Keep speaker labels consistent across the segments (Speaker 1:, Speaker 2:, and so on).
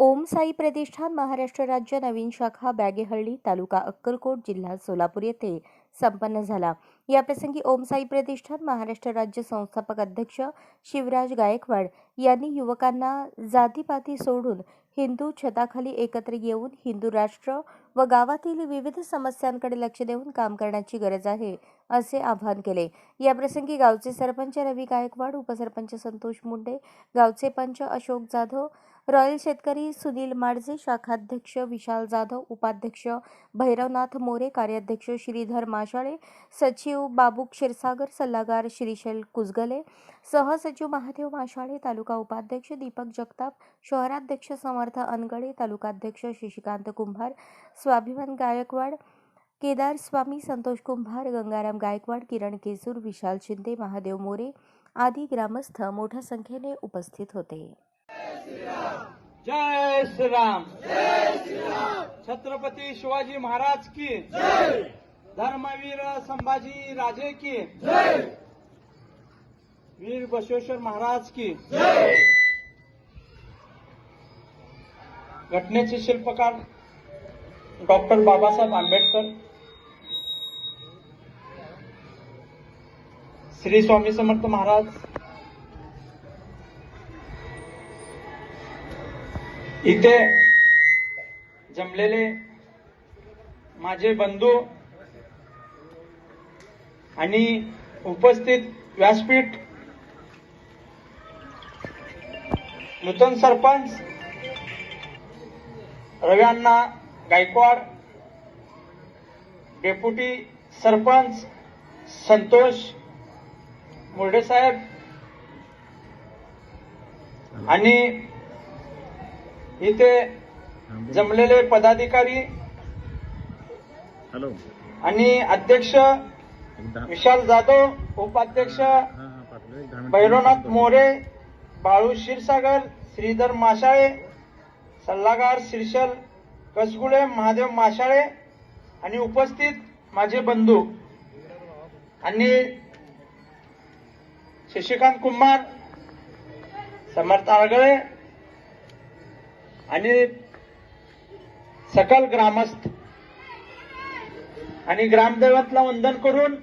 Speaker 1: ओम साई प्रतिष्ठान महाराष्ट्र राज्य नवीन शाखा बॅगेहळ्ळी तालुका अक्कलकोट जिल्हा सोलापूर येथे संपन्न झाला. याप्रसंगी ओम साई प्रतिष्ठान महाराष्ट्र राज्य संस्थापक अध्यक्ष शिवराज गायकवाड यांनी युवकांना जातीपाती सोडून हिंदू छताखाली एकत्र येऊन हिंदू राष्ट्र व गावातील विविध समस्यांकडे लक्ष देऊन काम करण्याची गरज आहे असे आवाहन केले. याप्रसंगी गावचे सरपंच रवी गायकवाड उपसरपंच संतोष मुंडे गावचे पंच अशोक जाधव रॉयल शेतकरी सुनील माडजे शाखाध्यक्ष विशाल जाधव उपाध्यक्ष भैरवनाथ मोरे कार्याध्यक्ष श्रीधर माशाळे सचिव बाबू क्षीरसागर सल्लागार श्रीशैल कुजगले सहसचिव महादेव माशाळे तालुका उपाध्यक्ष दीपक जगताप शहराध्यक्ष समर्थ अनगडे तालुकाध्यक्ष शशिकांत कुंभार स्वाभिमान गायकवाड केदार स्वामी संतोष कुंभार गंगाराम गायकवाड किरण केसूर विशाल शिंदे महादेव मोरे आदी ग्रामस्थ मोठ्या संख्येने उपस्थित होते.
Speaker 2: जय श्रीराम. छत्रपती शिवाजी महाराज की धर्मवीर संभाजी राजे की वीर बसवेश्वर महाराज की घटनेचे शिल्पकार डॉक्टर बाबासाहेब आंबेडकर श्री स्वामी समर्थ महाराज इथे जमलेले माझे बंधू आणि उपस्थित व्यासपीठ नूतन सरपंच रव्यांना गायकवाड डेप्युटी सरपंच संतोष मुर्डे साहेब आणि इथे जमलेले पदाधिकारी आणि अध्यक्ष विशाल जाधव उपाध्यक्ष. भैरवनाथ मोरे बाळू क्षीरसागर श्रीधर माशाळे सल्लागार शीर्षल कसगुळे महादेव माशाळे आणि उपस्थित माझे बंधू आणि शशिकांत कुमार समर्थ आळगळे आणि सकल ग्रामस्थ. आणि ग्रामदैवतला वंदन करून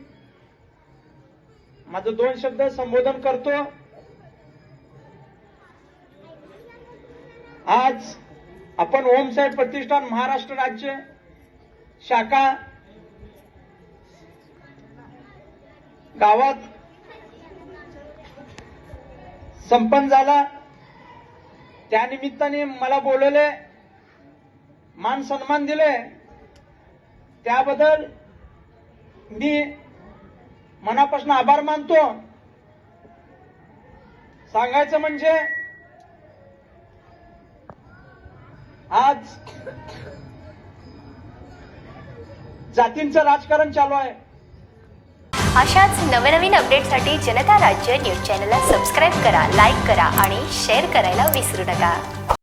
Speaker 2: माझं दोन शब्द संबोधन करतो. आज आपण ओमसाहेब प्रतिष्ठान महाराष्ट्र राज्य शाखा गावात संपन्न झाला. त्यानिमित्ताने मला बोलवले मान सन्मान दिले. त्याबद्दल मी मनापासून आभार मानतो. सांगायचं म्हणजे आज जातींचं राजकारण चालू आहे.
Speaker 3: अशाच नवनवीन अपडेटसाठी जनता राज्य न्यूज चॅनलला सबस्क्राईब करा लाईक करा आणि शेअर करायला विसरू नका.